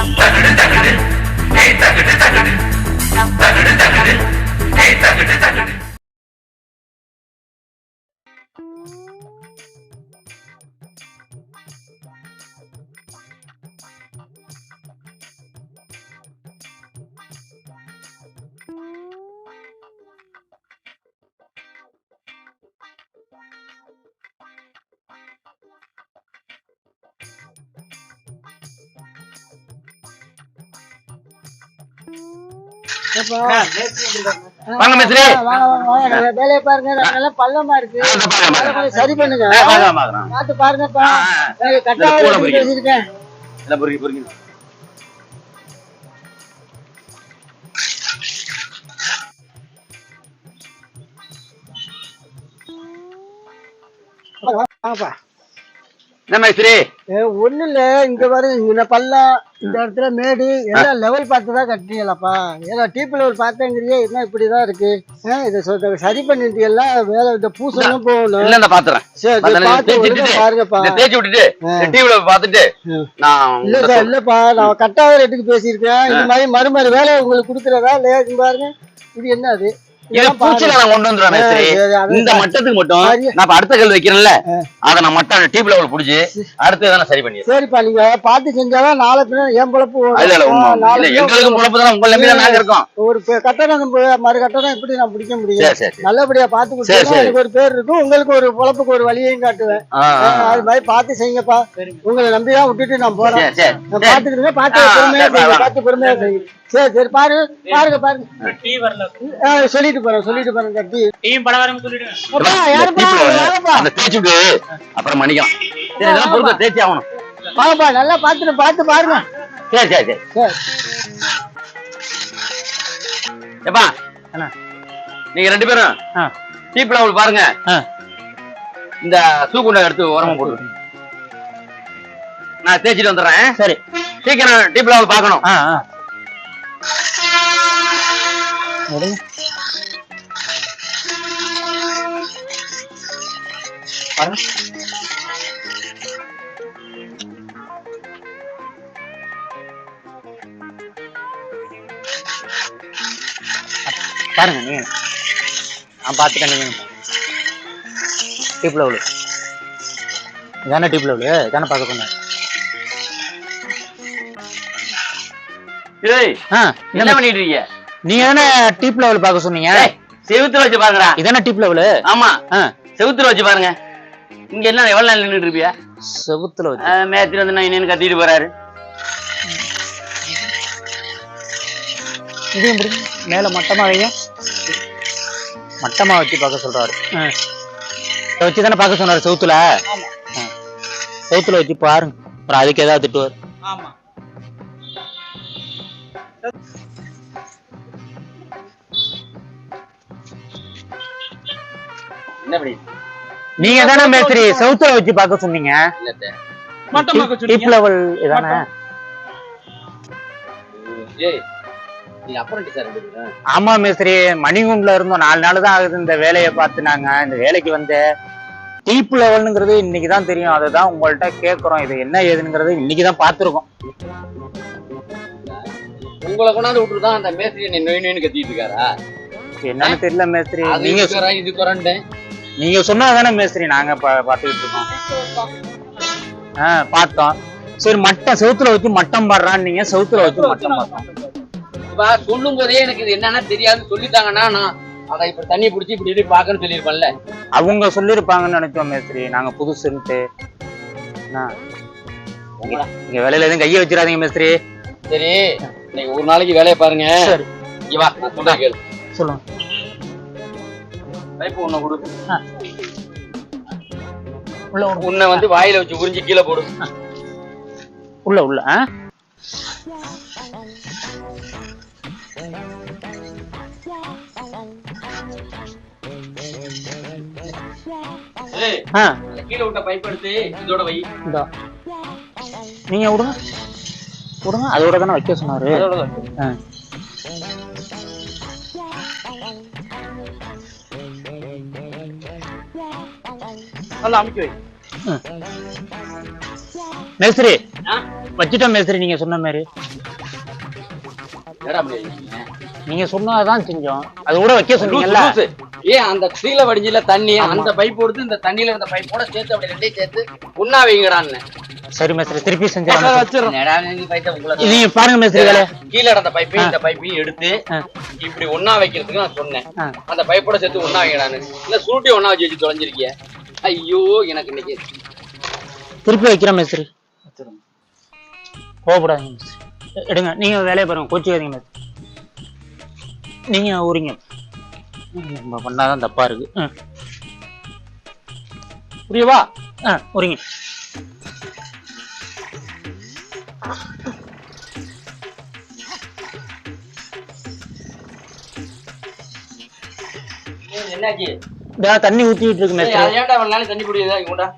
தகடு தகடு. தகடு தகடு. தகடு தகடு. வாங்க மேஸ்திரி வாங்க வாங்க வேலையை பாருங்க. நல்லா பள்ளமா இருக்கு. பாருங்க, பாருங்க. கொஞ்சம் சரி பண்ணுங்க. பார்த்து பாருங்கப்பா. ஆ, ஆ. எனக்கு கட்டாக கூட எடுத்து பிடிக்கும். பேசியிருக்கேன் பொறுக்கி பொறுக்கி. வாங்கப்பா என்ன மேஸ்திரி ஏ, ஒண்ணும் இல்ல இங்க பாருங்க இங்க பள்ளம் இந்த இடத்துல மேடு எல்லாம் லெவல் பார்த்து தான் கட்டினீங்களாப்பா ஏதோ டீப் லெவல் பார்த்தேங்கிறியே என்ன இப்படிதான் இருக்கு? இதை சொ- சரி பண்ணிட்டு எல்லாம் வேலை இந்த பூசணும் போகணும் இல்ல இந்த பாத்துறேன். பாருங்கப்பா. தேய்ச்சி விட்டுட்டு டிவில பாத்துட்டு ம். நான் இல்ல உங்கள்ட்ட சார் இல்லப்பா நான் கட்டாத ரேட்டுக்கு பேசியிருக்கேன் இந்த மாதிரி மறுமறு வேலை உங்களுக்கு கொடுக்குறதா இல்லையா? பாருங்க. இது என்ன அது? பூச்சில நான் கொண்டு அது இந்த மட்டத்துக்கு மட்டும். நான் அடுத்த கல் வைக்கிறேன்ல. அத நான் மட்டம் டிவி லெவல் புடிச்சு அடுத்து நான் சரி பண்ணிடுறேன். சரிப்பா நீங்க பார்த்து செஞ்சாதான் நாளை பின்ன என் பொழப்பு. இல்ல இல்ல தான் நம்பி நாங்க இருக்கோம். ஒரு நம்ம மறு கட்டடம் எப்படி நான் பிடிக்க முடியும். நல்லபடியா சரி. எனக்கு ஒரு பேர் இருக்கும். உங்களுக்கு ஒரு பொழப்புக்கு ஒரு வழியையும் காட்டுவேன். அது மாதிரி பார்த்து செய்யுங்கப்பா. உங்களை நம்பி தான் விட்டுட்டு நான் போறேன். பார்த்து ஆ, பொறுமையா செய்யுங்க சரி சரி பாரு பாருங்க பாருங்க. டீ வரல ஆ, சொல்லிட்டு போறேன் சொல்லிட்டு போறேன் படம் சொல்லிடுங்க. அந்த அப்புறம் மணிக்கலாம் சரி இதெல்லாம் தேய்ச்சி ஆகணும். வாங்கப்பா நல்லா பார்த்துட்டு பார்த்து பாருங்க. சரி சரி சரி. சரி. எப்பா நீங்க ரெண்டு பேரும். டீப் லெவல் பாருங்க. இந்த சூக்குண்டை எடுத்து உரமா போட்டு நான் தேய்ச்சிட்டு வந்துடுறேன். சரி. சீக்கிரம் டீப் லெவல் பார்க்கணும். பாருங்க நீங்க நான் பார்த்துட்டேன் நீங்க டீப் லெவலு இதானே டீப் லெவலு இதானே பார்க்க சொன்னேன் ஏய் என்ன பண்ணிட்டு இருக்கீங்க? நீங்க தானே டீப் லெவல் பார்க்க சொன்னீங்க? செவுத்துல வச்சு பாருங்கடா இதானே டீப் லெவலு ஆமா. செவுத்துல வச்சு பாருங்க. இங்க என்ன எவ்வளவு நேரம் நின்னுட்டு இருப்பியா? செவுத்துல வச்சு. மேத்திரி வந்து நான் என்னன்னு கத்திட்டு போறாரு. இதையும் பிடிங்க மேல மட்டமா வைங்க. மட்டமா வச்சு பார்க்க சொல்றாரு. இதை வச்சு தானே பார்க்க சொன்னாரு செவுத்துல. செவுத்துல வச்சு பாருங்க. அப்புறம் அதுக்கு ஏதாவது திட்டுவார். என்ன பண்ணி? நீங்க தானே மேஸ்திரி செவுத்துல வச்சு பார்க்க சொன்னீங்க. இல்ல டீப் லெவல் இதானே? ஏய் நீ அப்புறம் சார் ஆமா மேஸ்திரி மணிகுண்ட்ல இருந்தோம். நாலு நாள் தான் ஆகுது இந்த வேலையை பார்த்து நாங்க. இந்த வேலைக்கு வந்து டீப் லெவல்ங்கிறது இன்னைக்கு தான் தெரியும். அதை தான் உங்கள்ட்ட கேட்குறோம் இது என்ன ஏதுங்கிறது இன்னைக்கு தான் பார்த்துருக்கோம். உங்களை கொண்டாந்து தான் அந்த மேஸ்திரி நொய் நொய்னு கத்திட்டு இருக்காரா? என்னன்னு தெரியல மேஸ்திரி. நீங்க இது குறண்டேன் நீங்க சொன்னா தானே மேஸ்திரி நாங்க பார்த்துக்கிட்டு இருக்கோம். ஆ பார்த்தோம். சரி மட்டம் செவுத்துல வச்சு மட்டம் பாடுறான்னு நீங்க செவுத்துல வச்சு மட்டம் இப்ப சொல்லும் போதே எனக்கு இது என்னன்னா தெரியாதுன்னு சொல்லிட்டாங்கன்னா நான் அதை இப்ப தண்ணி பிடிச்சி இப்படி இப்படி பாக்கன்னு சொல்லியிருப்பேன்ல. அவங்க சொல்லியிருப்பாங்கன்னு நினைச்சோம் மேஸ்திரி. நாங்க புதுசுன்ட்டு? இங்க வேலையில எதுவும் கையை வச்சிடாதீங்க மேஸ்திரி. சரி இன்னைக்கு ஒரு நாளைக்கு வேலையை பாருங்க. சரி. இங்க வா நான் சொல்றேன் கேளு. சொல்லுங்க. பைப்பு ஒண்ணு கொடு உள்ள உள்ள உன்னை வந்து வாயில வச்சு உறிஞ்சி கீழே போடு. உள்ள உள்ள ஆ? கீழே விட்ட பைப் எடுத்து இதோட வை. இந்தா நீங்க விடுங்க. விடுங்க. அதோட தானே வைக்க சொன்னாரு. அதோட நல்லா அமுக்கி வை. மேஸ்திரி? வச்சுட்டோம் மேஸ்திரி நீங்க சொன்ன மாதிரி? நீங்க சொன்னதான் செஞ்சோம். அது கூட வைக்க சொன்னீங்கல்ல. ஏன் அந்த கீழே வடிஞ்சில தண்ணி அந்த பைப் கொடுத்து இந்த தண்ணியில இருந்த பைப்போட சேர்த்து அப்படி ரெண்டையும் சேர்த்து ஒன்னா வைங்கடான்னு. சரி மேஸ்திரி திருப்பி நீங்க பாருங்க மேஸ்திரி வேலை. கீழே இருந்த பைப்பையும் இந்த பைப்பையும் எடுத்து. இப்படி ஒண்ணா வைக்கிறதுக்கு நான் சொன்னேன். அந்த பைப்போட சேர்த்து ஒண்ணா வைங்கடான்னு. இல்ல சுருட்டி ஒண்ணா வச்சு வச்சு தொலைஞ்சிருக்கிய. ஐயோ எனக்கு இன்னைக்கு திருப்பி வைக்கிறேன் மேஸ்திரி. கோவப்படாதீங்க மேஸ்திரி. எடுங்க நீங்க வேலையை பாருங்க கோச்சிக்காதீங்க மேஸ்திரி. நீங்க ஊறிங்க. நம்ம பண்ணாதான் தப்பா இருக்கு. புரியவா ஆ ஊறிங்க. என்னாச்சு? இதா தண்ணி ஊத்திட்டு இருக்கு ஏய், மேஸ்திரி அது ஏன்டா நாளைக்கு தண்ணி குடிக்குதா இங்கோண்டா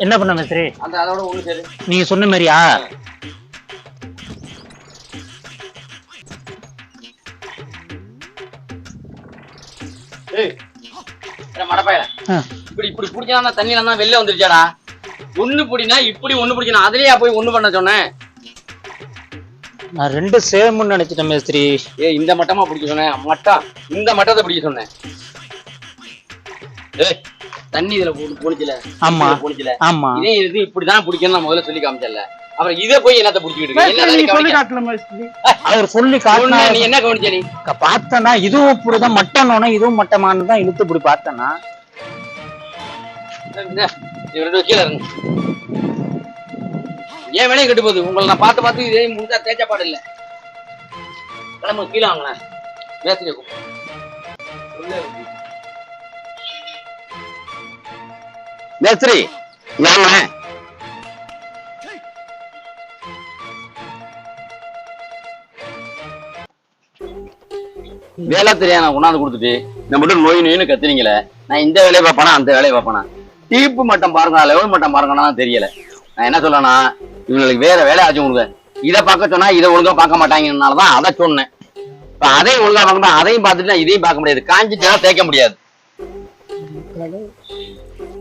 என்ன பண்ண மேஸ்திரி அந்த அதோட ஒண்ணு சரி. நீங்க சொன்ன மாதிரியா? ஏய் மடப்பாயில. இப்படி இப்படி பிடிச்சா தண்ணியில தான் வெளில வந்துருச்சாடா? ஒண்ணு பிடினா இப்படி ஒண்ணு பிடிக்கணும். அதுலயே போய் ஒண்ணு பண்ண சொன்னேன்? நான் ரெண்டு சேம்னு நினைச்சிட்டேன் மேஸ்திரி. ஏய் இந்த மட்டமா பிடிக்க சொன்னேன். மட்டம் இந்த மட்டத்தை பிடிக்க சொன்னேன். ஏய் தண்ணி இதுல போட்டு போனிச்சுல ஆமா போனிச்சுல ஆமா. இதே இது இப்படிதான் பிடிக்கணும் நான் முதல்ல சொல்லி காமிச்சல அப்புறம் இதை போய் என்னத்த கவனிக்க? அவர் சொல்லி காட்டினா நீ என்ன கவனிச்ச நீ? பார்த்தனா இதுவும் இப்படிதான் மட்டனோன இதுவும் மட்டமானு தான் இழுத்து இப்படி பார்த்தனா ரெண்டு கீழே இருங்க ஏன் வேலையும் கெட்டு போகுது. உங்களை நான் பார்த்து பார்த்து இதே முடிஞ்சா தேய்ச்ச பாடு இல்ல. கிளம்பு கீழே வாங்கினேன் மேஸ்திரி மேஸ்திரி ஏமா வேலை தெரியாம கொண்டாந்து கொடுத்துட்டு இந்த மட்டும் நோய் நோயின்னு கத்துனீங்களே நான் இந்த வேலையை பார்ப்பேனா அந்த வேலையை பார்ப்பேனா? டீப்பு மட்டம் பாருங்க லெவல் மட்டம் பாருங்கன்னா தெரியல. நான் என்ன சொல்லனா இவங்களுக்கு வேற வேலை ஆச்சு கொடுங்க இதை பார்க்க சொன்னா இதை ஒழுங்கா பார்க்க மாட்டாங்கனால தான் அதை சொன்னேன். இப்ப அதையும் ஒழுங்கா பார்க்கணும் அதையும் பார்த்துட்டு இதையும் பார்க்க முடியாது. காஞ்சிட்டா தேய்க்க முடியாது.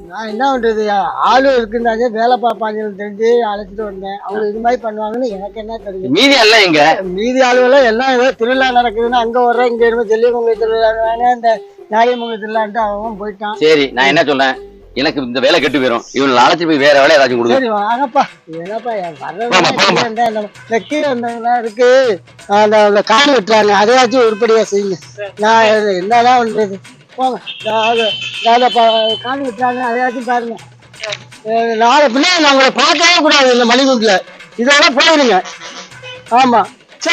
நான் என்ன பண்றது? ஆளு இருக்குன்னாலே வேலை பார்ப்பாங்கன்னு தெரிஞ்சு அழைச்சிட்டு வந்தேன். அவங்க இது மாதிரி பண்ணுவாங்கன்னு எனக்கு என்ன தெரியும்? மீதி எல்லாம் எங்க? மீதி ஆளுகளும் எல்லாம் ஏதோ திருவிழா நடக்குதுன்னு அங்க வர்றேன் இங்க இருந்து ஜெல்லியமங்கல திருவிழா இந்த நாயமங்கல திருவிழான்ட்டு அவன் போயிட்டான். சரி நான் என்ன சொல்றேன் எனக்கு இந்த வேலை கெட்டு போயிடும் இவங்களை அழைச்சி போய் வேற வேலை ஏதாச்சும் கொடுங்க. வாங்கப்பா. என்னப்பா இருக்கு? அந்த அந்த காடு வெட்டுறாங்க. அதையாச்சும் உருப்படியா செய்யுங்க. நான் என்னதான் பண்றது? போங்க. காடு வெட்டுறாங்க. அதையாச்சும் பாருங்க. நாளை பிள்ளை நான் உங்களை பார்க்கவே கூடாது இந்த மணிகுண்டில் இதோட போயிடுங்க. ஆமா. சே